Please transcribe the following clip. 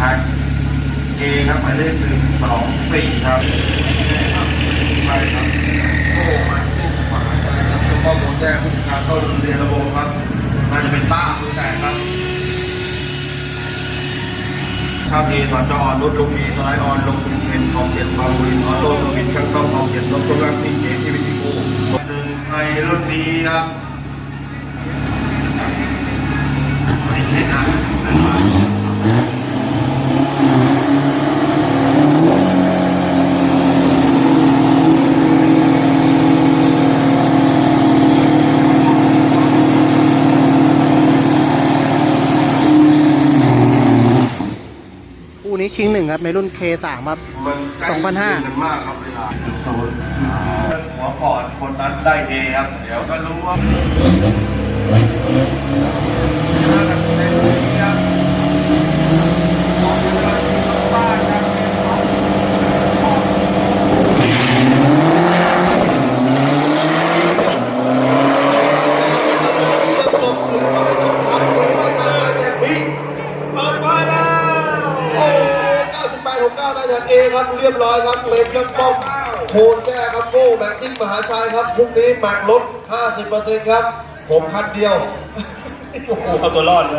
ทางเอครับหมายเลขหนึ่งสองสี่ครับไปครับโอ้มาสู้ขวาใจครับแล้วก็โมแจ้งผู้ทางเข้าเรียนระบบครับน่าจะเป็นต้ามือแตกครับข้ามเอตอนจออนรถลงเอสไลด์ออนลงเป็นของเจ็ดบาลูนออโต้ตัวบินช่างต้องของเจ็ดลงตัวล่างที่เจ็ดที่วิธีกูหนึ่งในรุ่นนี้ครับ ไม่ใช่นะ คู่ นี้ชิงหนึ่งครับในรุ่น K3 ครับมันใกล้2,500กันมากครับเวลาโซนหัวก่อนคนนั้นได้เอครับ เดี๋ยวก็รู้ว่า เปิดไฟแล้ว โอ้ ก้าได้จากเอครับเรียบร้อยครับเป็นเครื่องป้อมโคนแก้ครับโก้แม็กซิ่งมหาชัยครับพรุ่งนี้แม็กลด50%ครับ ผมคันเดียว โอ้โหเอาตัวรอดเลย